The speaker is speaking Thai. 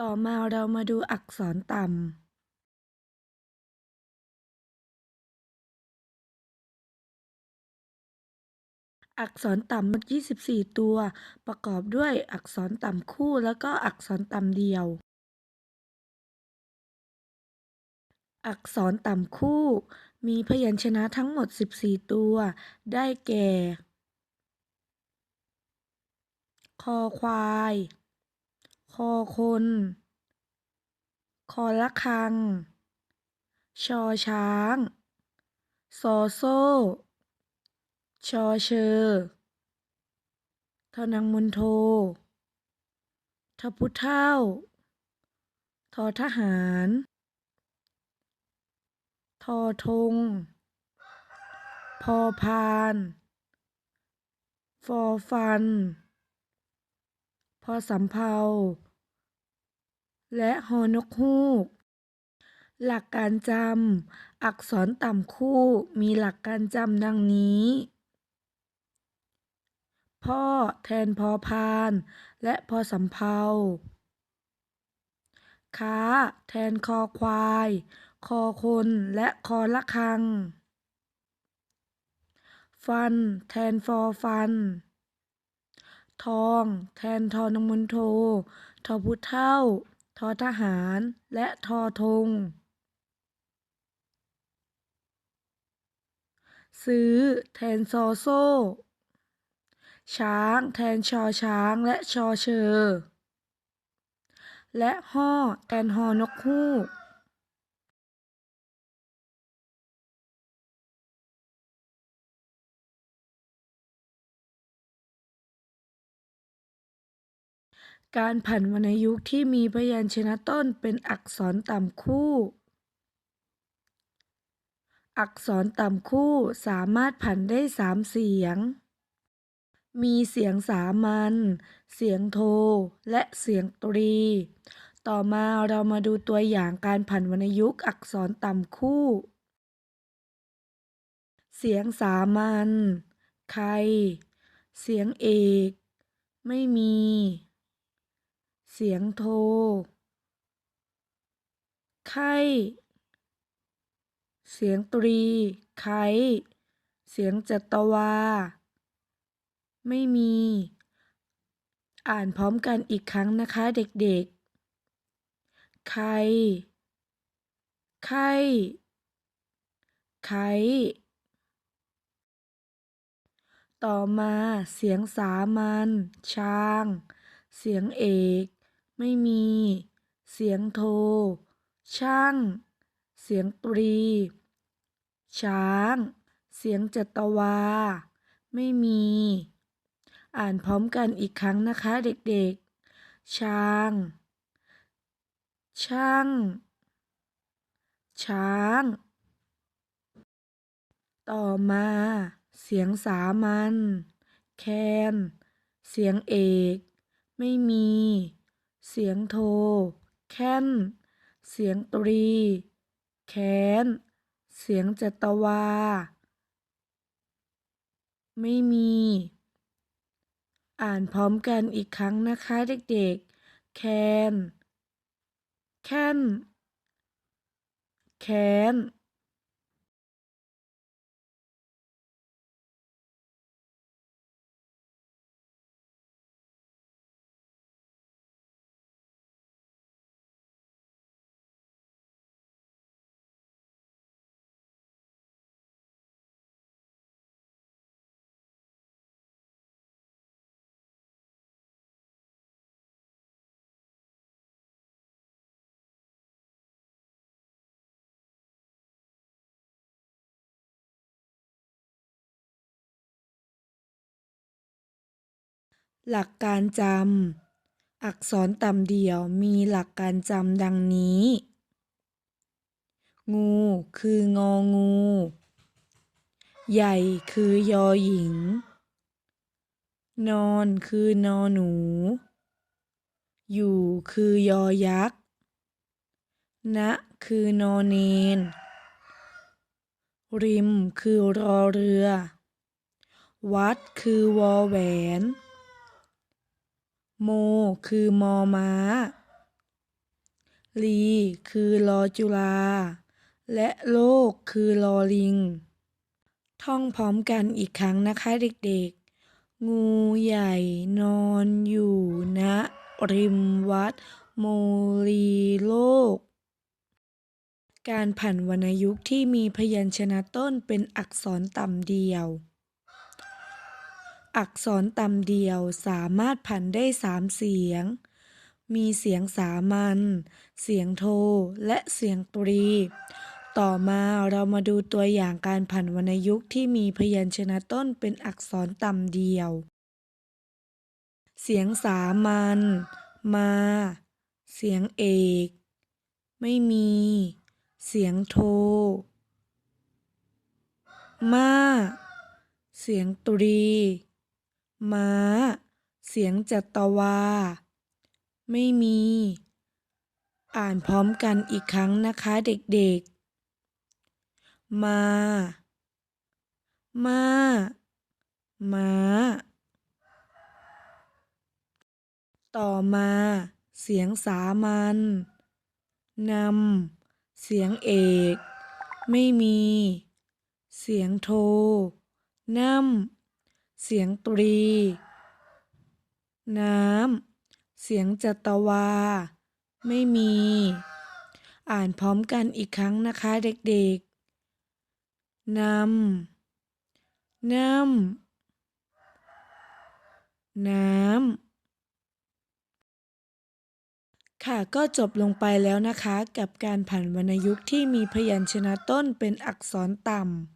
ต่อมาเรามาดูอักษรต่ำอักษรต่ำมี24 ตัว ประกอบด้วยอักษรต่ำคู่แล้วก็อักษรต่ำเดี่ยว อักษรต่ำคู่ มีพยัญชนะทั้งหมด 14 ตัว ได้แก่ คอควาย คอคน คอละคัง ชอช้าง ซอโซ่ ชอเชอทอนังมุนโททพุเท่า ทอทหาร ทอทง พอพาน ฟอฟัน พอสำเภา และฮอนกฮูก หลักการจำอักษรต่ำคู่มีหลักการจำดังนี้ พ่อแทนพอพาน และพอสำเภาค้า แทนคอควาย คอคนและคอละคัง ฟัน แทนฟอฟัน ทอง แทนทอนงมนโท ทอพุเท่า ทอทหารและทอธง ซื้อแทนซอโซ่ ช้างแทนชอช้างและชอเชอ และห่อแทนหอนกฮูก การผันวรรณยุกต์ที่มีพยัญชนะต้นเป็นอักษรต่ำคู่ อักษรต่ำคู่สามารถผันได้สามเสียง มีเสียงสามัญ เสียงโท และเสียงตรี ต่อมาเรามาดูตัวอย่างการผันวรรณยุกต์อักษรต่ำคู่ เสียงสามัญ ใคร เสียงเอก ไม่มี เสียงโทไข้ เสียงตรีไคเสียงจัตวา ไม่มี อ่านพร้อมกันอีกครั้งนะคะเด็กๆ ไข่ไข้ ไขต่อมาเสียงสามัญช้าง เสียงเอก ไม่มี เสียงโท ช่าง เสียงตรี ช้าง เสียงจัตวา ไม่มี อ่านพร้อมกันอีกครั้งนะคะเด็กๆ ช้าง ช่าง ช้าง ต่อมา เสียงสามัญ แคน เสียงเอก ไม่มี เสียงโท แค้น เสียงตรี แค้น เสียงจัตวา ไม่มี อ่านพร้อมกันอีกครั้งนะคะเด็กๆ แคนแค้นแค้น หลักการจำ อักษรต่ำเดี่ยวมีหลักการจำดังนี้ งูคืององู ใหญ่คือยอหญิง นอนคือนอหนู อยู่คือยอยักษ์ณคือนอเนน ริมคือรอเรือ วัดคือวอแหวน โม คือมอม้า ลี คือลอจุฬาและโลกคือลอลิง ท่องพร้อมกันอีกครั้งนะคะเด็กๆ งูใหญ่นอนอยู่ณริมวัดโมลีโลก การผันวรรณยุกต์ที่มีพยัญชนะต้นเป็นอักษรต่ำเดียว อักษรต่ำเดียวสามารถผันได้สามเสียง มีเสียงสามัญ เสียงโท และเสียงตรี ต่อมาเรามาดูตัวอย่างการผันวรรณยุกต์ที่มีพยัญชนะต้นเป็นอักษรต่ำเดียว เสียงสามัญ มา เสียงเอก ไม่มี เสียงโท มา เสียงตรี ม้า เสียงจัตวา ไม่มี อ่านพร้อมกันอีกครั้งนะคะเด็กๆ มา มา ม้า ต่อมา เสียงสามัญนำ เสียงเอก ไม่มี เสียงโทนำ เสียงตรี น้ำ เสียงจัตวา ไม่มี อ่านพร้อมกันอีกครั้งนะคะเด็กๆ นำนำน้ำค่ะก็จบลงไปแล้วนะคะกับการผันวรรณยุกต์ที่มีพยัญชนะต้นเป็นอักษรต่ำ